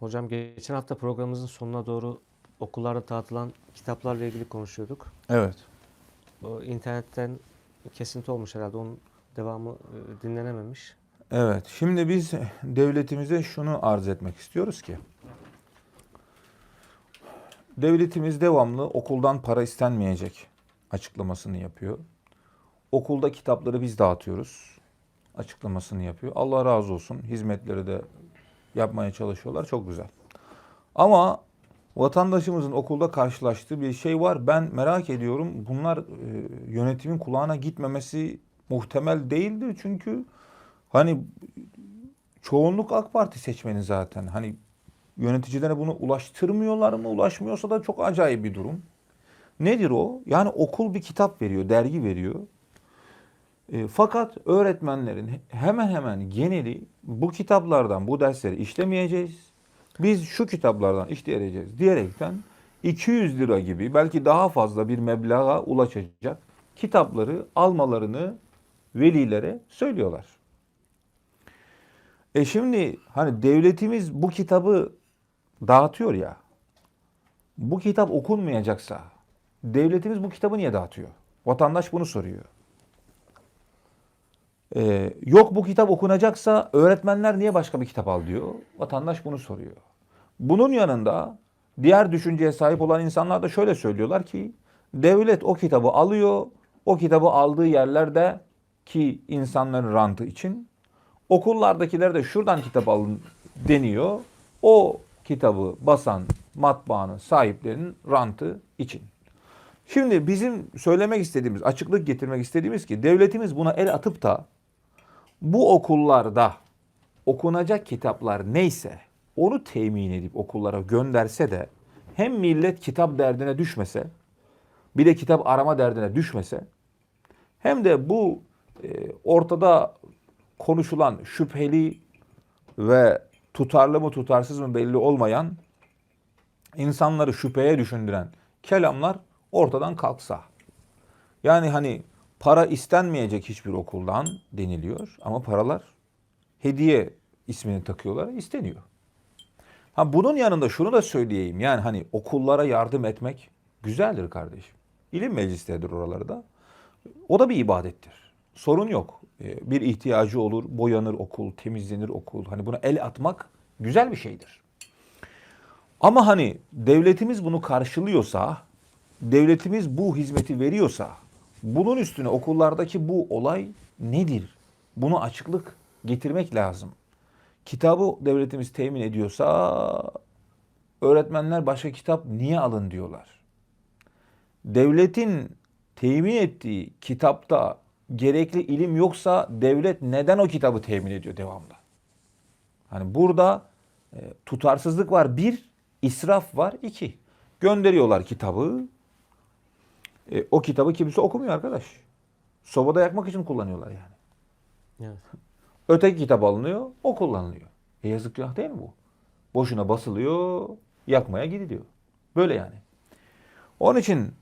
Hocam geçen hafta programımızın sonuna doğru okullarda dağıtılan kitaplarla ilgili konuşuyorduk. Evet. O internetten kesinti olmuş herhalde. Onun devamı e, dinlenememiş. Evet. Şimdi biz devletimize şunu arz etmek istiyoruz ki devletimiz devamlı okuldan para istenmeyecek açıklamasını yapıyor. Okulda kitapları biz dağıtıyoruz açıklamasını yapıyor. Allah razı olsun. Hizmetleri de yapmaya çalışıyorlar. Çok güzel. Ama vatandaşımızın okulda karşılaştığı bir şey var. Ben merak ediyorum. Bunlar e, yönetimin kulağına gitmemesi muhtemel değildir. Çünkü hani çoğunluk AK Parti seçmeni zaten. Hani yöneticilere bunu ulaştırmıyorlar mı? Ulaşmıyorsa da çok acayip bir durum. Nedir o? Yani okul bir kitap veriyor, dergi veriyor. E, fakat öğretmenlerin hemen hemen geneli bu kitaplardan bu dersleri işlemeyeceğiz. Biz şu kitaplardan işleyeceğiz diyerekten 200 lira gibi belki daha fazla bir meblağa ulaşacak kitapları almalarını velilere söylüyorlar. E şimdi hani devletimiz bu kitabı dağıtıyor ya. Bu kitap okunmayacaksa devletimiz bu kitabı niye dağıtıyor? Vatandaş bunu soruyor. Ee, yok bu kitap okunacaksa öğretmenler niye başka bir kitap al diyor. Vatandaş bunu soruyor. Bunun yanında diğer düşünceye sahip olan insanlar da şöyle söylüyorlar ki devlet o kitabı alıyor. O kitabı aldığı yerlerde ki insanların rantı için okullardakiler de şuradan kitap alın deniyor. O kitabı basan matbaanın sahiplerinin rantı için. Şimdi bizim söylemek istediğimiz, açıklık getirmek istediğimiz ki devletimiz buna el atıp da bu okullarda okunacak kitaplar neyse onu temin edip okullara gönderse de hem millet kitap derdine düşmese bir de kitap arama derdine düşmese hem de bu e, ortada konuşulan şüpheli ve tutarlı mı tutarsız mı belli olmayan insanları şüpheye düşündüren kelamlar ortadan kalksa. Yani hani para istenmeyecek hiçbir okuldan deniliyor ama paralar hediye ismini takıyorlar isteniyor. Ha bunun yanında şunu da söyleyeyim. Yani hani okullara yardım etmek güzeldir kardeşim. İlim meclisleridir oralarda. O da bir ibadettir. Sorun yok. Ee, Bir ihtiyacı olur, boyanır okul, temizlenir okul. Hani buna el atmak güzel bir şeydir. Ama hani devletimiz bunu karşılıyorsa, devletimiz bu hizmeti veriyorsa, bunun üstüne okullardaki bu olay nedir? Bunu açıklık getirmek lazım. Kitabı devletimiz temin ediyorsa öğretmenler başka kitap niye alın diyorlar. Devletin temin ettiği kitapta gerekli ilim yoksa devlet neden o kitabı temin ediyor devamlı? Hani burada e, tutarsızlık var. Bir, israf var. iki gönderiyorlar kitabı. E, o kitabı kimse okumuyor arkadaş. Sobada yakmak için kullanıyorlar yani. Evet. Öteki kitap alınıyor, o kullanılıyor. E yazık günah değil mi bu? Boşuna basılıyor, yakmaya gidiliyor. Böyle yani. Onun için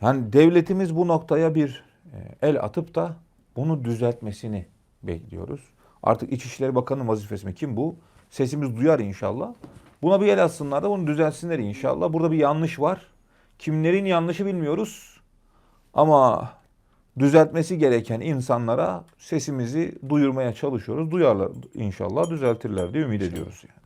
yani devletimiz bu noktaya bir e, el atıp da bunu düzeltmesini bekliyoruz. Artık İçişleri Bakanı vazifesi mi? Kim bu? Sesimiz duyar inşallah. Buna bir el atsınlar da bunu düzeltsinler inşallah. Burada bir yanlış var. Kimlerin yanlışı bilmiyoruz. Ama düzeltmesi gereken insanlara sesimizi duyurmaya çalışıyoruz. Duyarlar inşallah düzeltirler diye ümit ediyoruz yani.